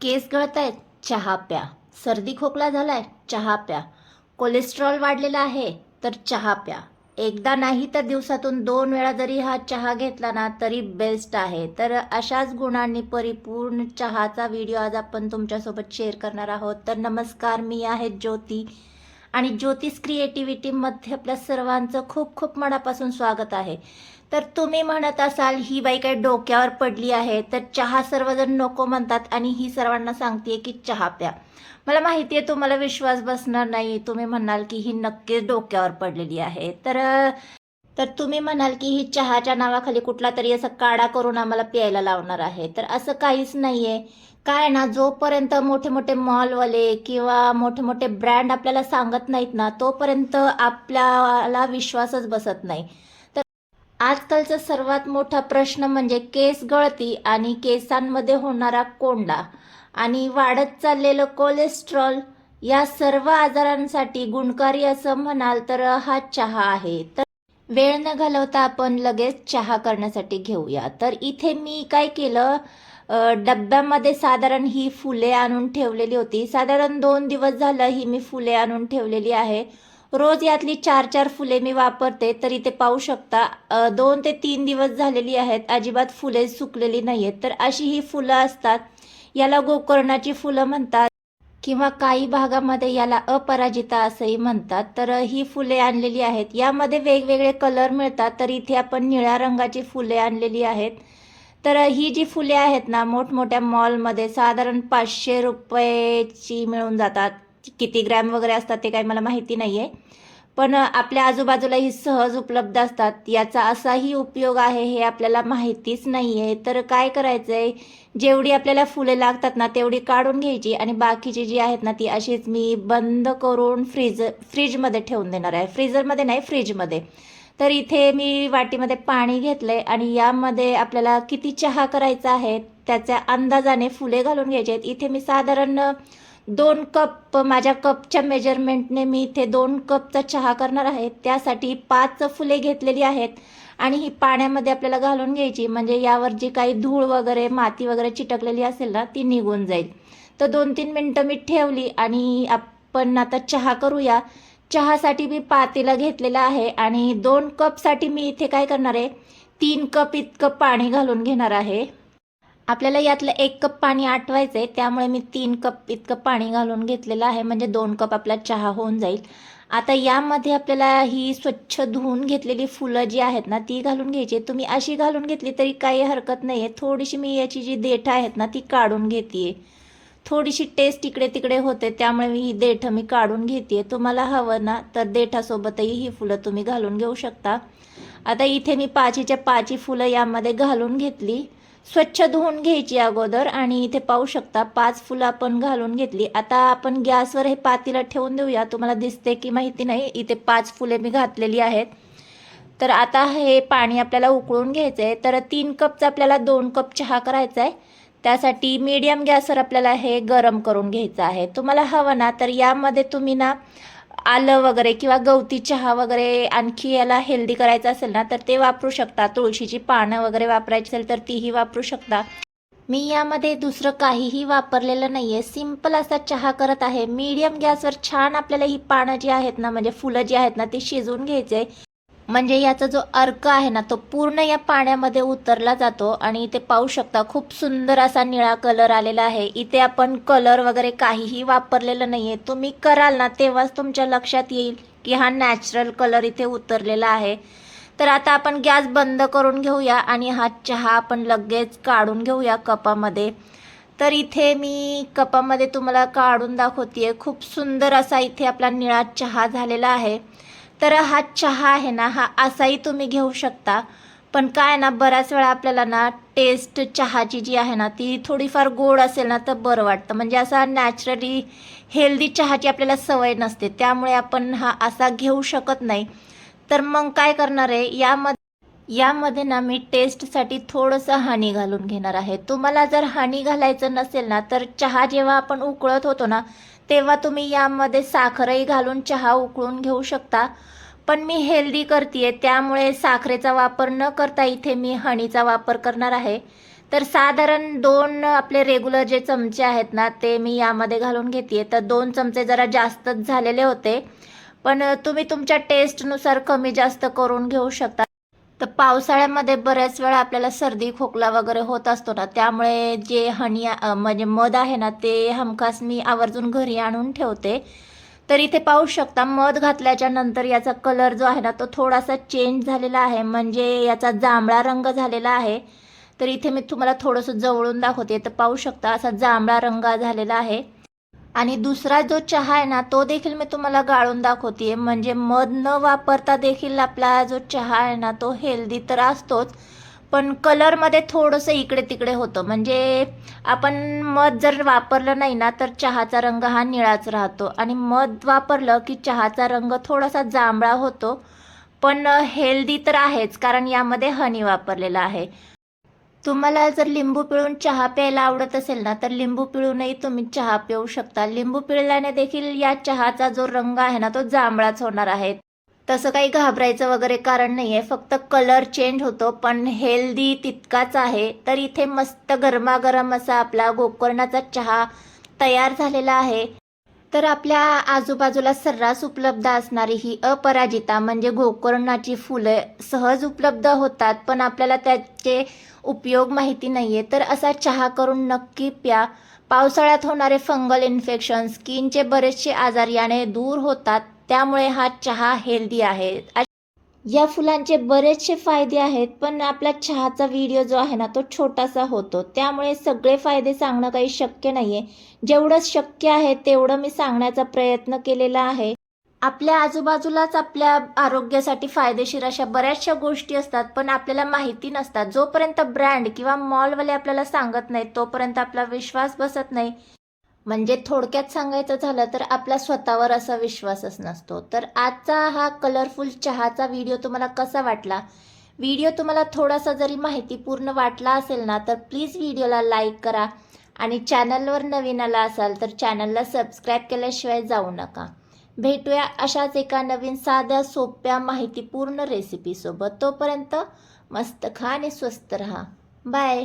केस गळत आहेत चहा प्या. सर्दी खोकला झालाय चहा प्या. कोलेस्ट्रॉल वाढलेला आहे तर चहा प्या. एकदा नाही तर दिवसातून दोन वेळा जरी हा चहा घेतला ना तरी बेस्ट आहे. तर अशाच गुणांनी परिपूर्ण चहाचा व्हिडिओ आज आपण तुमच्यासोबत शेअर करणार आहोत. तर नमस्कार मी आहे ज्योती. आणि ज्योतिष क्रिएटिव्हिटीमध्ये आपल्या सर्वांचं खूप खूप मनापासून स्वागत आहे. तर तुम्ही म्हणत असाल ही बाई काय डोक्यावर पडली आहे. तर चहा सर्वजण नको म्हणतात आणि ही सर्वांना सांगते की चहा प्या. मला माहिती आहे तुम्हाला विश्वास बसणार नाही. तुम्ही म्हणाल की ही नक्कीच डोक्यावर पडलेली आहे. तर तर तुम्ही म्हणाल की ही चहाच्या नावाखाली कुठला तरी असं काढा करून आम्हाला प्यायला लावणार आहे. तर असं काहीच नाही आहे काय ना जोपर्यंत मोठे मोठे मॉलवाले किंवा मोठे मोठे ब्रँड आपल्याला सांगत नाहीत ना तोपर्यंत आपल्याला विश्वासच बसत नाही. आजकालचा सर्वात मोठा प्रश्न म्हणजे केस गळती आणि केसांमध्ये होणारा कोंडा आणि वाढत चाललेलं कोलेस्ट्रॉल या सर्व आजारांसाठी गुणकारी असं म्हणाल तर हा चहा आहे. तर वेळ न घालवता आपण लगेच चहा करण्यासाठी घेऊया. तर इथे मी काय केलं डब्यामध्ये साधारण ही फुले आणून ठेवलेली होती. साधारण दोन दिवस झालं ही मी फुले आणून ठेवलेली आहे. रोज यातली चार चार फुले मी वापरते तरी ते पाहू शकता. दोन ते तीन दिवस झालेली आहेत अजिबात फुले सुकलेली नाही आहेत तर अशी ही फुलं असतात याला गोकर्णाची फुलं म्हणतात किंवा काही भागामध्ये याला अपराजिता असंही म्हणतात. तर ही फुले आणलेली आहेत. यामध्ये वेगवेगळे कलर मिळतात तर इथे आपण निळ्या रंगाची फुले आणलेली आहेत. तर ही जी फुले आहेत ना मोठमोठ्या मॉलमध्ये साधारण पाचशे रुपयेची मिळून जातात. किती ग्रॅम वगैरे असतात ते काही मला माहिती नाही आहे पण आपल्या आजूबाजूला ही सहज उपलब्ध असतात. याचा असाही उपयोग आहे हे आपल्याला माहितीच नाही आहे तर काय करायचं आहे जेवढी आपल्याला फुले लागतात ना तेवढी काढून घ्यायची आणि बाकीची जी आहेत ना ती अशीच मी बंद करून फ्रीज फ्रीजमध्ये ठेवून देणार आहे. फ्रीजरमध्ये नाही फ्रीजमध्ये. तर इथे मी वाटीमध्ये पाणी घेतलंय आणि यामध्ये आपल्याला किती चहा करायचा आहे त्याच्या अंदाजाने फुले घालून घ्यायचे आहेत. इथे मी साधारण दोन कप माझ्या कपच्या मेजरमेंटने मी इथे दोन कपचा चहा करणार आहे. त्यासाठी पाच फुले घेतलेली आहेत आणि ही पाण्यामध्ये आपल्याला घालून घ्यायची. म्हणजे यावर जी काही धूळ वगैरे माती वगैरे चिटकलेली असेल ना ती निघून जाईल. तर दोन तीन मिनटं मी ठेवली आणि आपण आता चहा करूया. चहासाठी मी पातेला घेतलेला आहे आणि दोन कपसाठी मी इथे काय करणार आहे? तीन कप इतकं पाणी घालून घेणार आहे. आपल्याला यातलं एक कप पाणी आटवायचं आहे त्यामुळे मी तीन कप इतकं पाणी घालून घेतलेलं आहे. म्हणजे दोन कप आपला चहा होऊन जाईल. आता यामध्ये आपल्याला ही स्वच्छ धुवून घेतलेली फुलं जी आहेत ना ती घालून घ्यायची. तुम्ही अशी घालून घेतली तरी काही हरकत नाही आहे थोडीशी मी याची जी देठं आहेत ना ती काढून घेते थोडीशी टेस्ट इकडे तिकडे होते त्यामुळे मी ही देठं मी काढून घेते तुम्हाला हवं ना तर देठासोबतही ही फुलं तुम्ही घालून घेऊ शकता. आता इथे मी पाचीच्या पाची फुलं यामध्ये घालून घेतली. स्वच्छ धुवून घ्यायची अगोदर आणि इथे पाहू शकता पाच फुलं आपण घालून घेतली. आता आपण गॅसवर हे पातीला ठेवून देऊया. तुम्हाला दिसते की माहिती नाही इथे पाच फुले मी घातलेली आहेत. तर आता हे पाणी आपल्याला उकळून घ्यायचं आहे तर तीन कपचा आपल्याला दोन कप चहा करायचा आहे त्यासाठी मीडियम गॅसवर आपल्याला हे गरम करून घ्यायचं आहे. तुम्हाला हवं ना तर यामध्ये तुम्ही ना आलं वगैरे किंवा गवती चहा वगैरे आणखी याला हेल्दी करायचं असेल ना तर ते वापरू शकता. तुळशीची पानं वगैरे वापरायची असेल तर तीही वापरू शकता. मी यामध्ये दुसरं काहीही वापरलेलं नाही आहे सिंपल असा चहा करत आहे. मीडियम गॅसवर छान आपल्याला ही पानं जी आहेत ना म्हणजे फुलं जी आहेत ना ती शिजवून घ्यायचे. म्हणजे याचा जो अर्क आहे ना तो पूर्ण या पाण्यामध्ये उतरला जातो आणि इथे पाहू शकता खूप सुंदर असा निळा कलर आलेला आहे. इथे आपण कलर वगैरे काहीही वापरलेलं नाही आहे तुम्ही कराल ना तेव्हाच तुमच्या लक्षात येईल की हा नॅचरल कलर इथे उतरलेला आहे. तर आता आपण गॅस बंद करून घेऊया आणि हा चहा आपण लगेच काढून घेऊया कपामध्ये. तर इथे मी कपामध्ये तुम्हाला काढून दाखवते खूप सुंदर असा इथे आपला निळा चहा झालेला आहे. तर हा चहा आहे ना हा असाही तुम्ही घेऊ शकता. पण काय ना बऱ्याच वेळा आपल्याला ना टेस्ट चहाची जी आहे ना ती थोडीफार गोड असेल ना तर बरं वाटतं. म्हणजे असा नॅचरली हेल्दी चहाची आपल्याला सवय नसते. त्यामुळे आपण हा असा घेऊ शकत नाही. तर मग काय करणार आहे यामध्ये यामध्ये ना मी टेस्टसाठी थोडंसं हानी घालून घेणार आहे. तुम्हाला जर हानी घालायचं नसेल ना तर चहा जेव्हा आपण उकळत होतो ना तेव्हा तुम्ही यामध्ये साखरही घालून चहा उकळून घेऊ शकता. पण मी हेल्दी करते त्यामुळे साखरेचा वापर न करता इथे मी हनीचा वापर करणार आहे. तर साधारण दोन आपले रेग्युलर जे चमचे आहेत ना ते मी यामध्ये घालून घेते तर दोन चमचे जरा जास्तच झालेले होते. पण तुम्ही तुमच्या टेस्टनुसार कमी जास्त करून घेऊ शकता. तर पावसाळ्यामध्ये बऱ्याच वेळा आपल्याला सर्दी खोकला वगैरे होत असतो ना त्यामुळे जे हनी म्हणजे मध आहे ना ते हमखास मी आवर्जून घरी आणून ठेवते. तर इथे पाहू शकता मध घातल्याच्या नंतर याचा कलर जो आहे ना तो थोडासा चेंज झालेला आहे. म्हणजे याचा जांभळा रंग झालेला आहे. तर इथे मी तुम्हाला थोडंसं जवळून दाखवते. तर पाहू शकता असा जांभळा रंग झालेला आहे. आणि दुसरा जो चहा आहे ना तो देखील मी तुम्हाला गाळून दाखवते म्हणजे मध न वापरता देखील आपला जो चहा आहे ना तो हेल्दी तर असतोच. पण कलरमध्ये थोडंसं इकडे तिकडे होतं. म्हणजे आपण मध जर वापरलं नाही ना तर चहाचा रंग हा निळाच राहतो. आणि मध वापरलं की चहाचा रंग थोडासा जांभळा होतो. पण हेल्दी तर आहेच कारण यामध्ये हनी वापरलेला आहे. तुम्हाला जर लिंबू पिळून चहा प्यायला आवडत असेल ना तर लिंबू पिळूनही तुम्ही चहा पिऊ शकता. लिंबू पिळल्याने देखील या चहाचा जो रंग आहे ना तो जांभळाच होणार आहे. तसं काही घाबरायचं वगैरे कारण नाही आहे फक्त कलर चेंज होतो पण हेल्दी तितकाच आहे. तर इथे मस्त गरमागरम असा आपला गोकर्णाचा चहा तयार झालेला आहे. तर आपल्या आजूबाजूला सर्रास उपलब्ध असणारी ही अपराजिता म्हणजे गोकर्णाची फुलं सहज उपलब्ध होतात पण आपल्याला त्याचे उपयोग माहिती नाही आहे तर असा चहा करून नक्की प्या. पावसाळ्यात होणारे फंगल इन्फेक्शन स्किनचे बरेचसे आजार याने दूर होतात त्यामुळे हा चहा हेल्दी आहे. या फुलांचे बरेचसे फायदे आहेत पण आपला चहाचा व्हिडिओ जो आहे ना तो छोटासा होतो. त्यामुळे सगळे फायदे सांगणं काही शक्य नाही आहे जेवढं शक्य आहे तेवढं मी सांगण्याचा प्रयत्न केलेला आहे. आपल्या आजूबाजूलाच आपल्या आरोग्यासाठी फायदेशीर अशा बऱ्याचशा गोष्टी असतात पण आपल्याला माहिती नसतात. जोपर्यंत ब्रँड किंवा मॉलवाले आपल्याला सांगत नाहीत तोपर्यंत आपला विश्वास बसत नाही. म्हणजे थोडक्यात सांगायचं झालं तर आपला स्वतःवर असा विश्वासच नसतो. तर आजचा हा कलरफुल चहाचा व्हिडिओ तुम्हाला कसा वाटला? व्हिडिओ तुम्हाला थोडासा जरी माहितीपूर्ण वाटला असेल ना तर प्लीज व्हिडिओला लाईक करा. आणि चॅनलवर नवीन आला असाल तर चॅनलला सबस्क्राईब केल्याशिवाय जाऊ नका. भेटूया अशाच एका नवीन साध्या सोप्या माहितीपूर्ण रेसिपीसोबत तोपर्यंत मस्त खा आणि स्वस्त रहा. बाय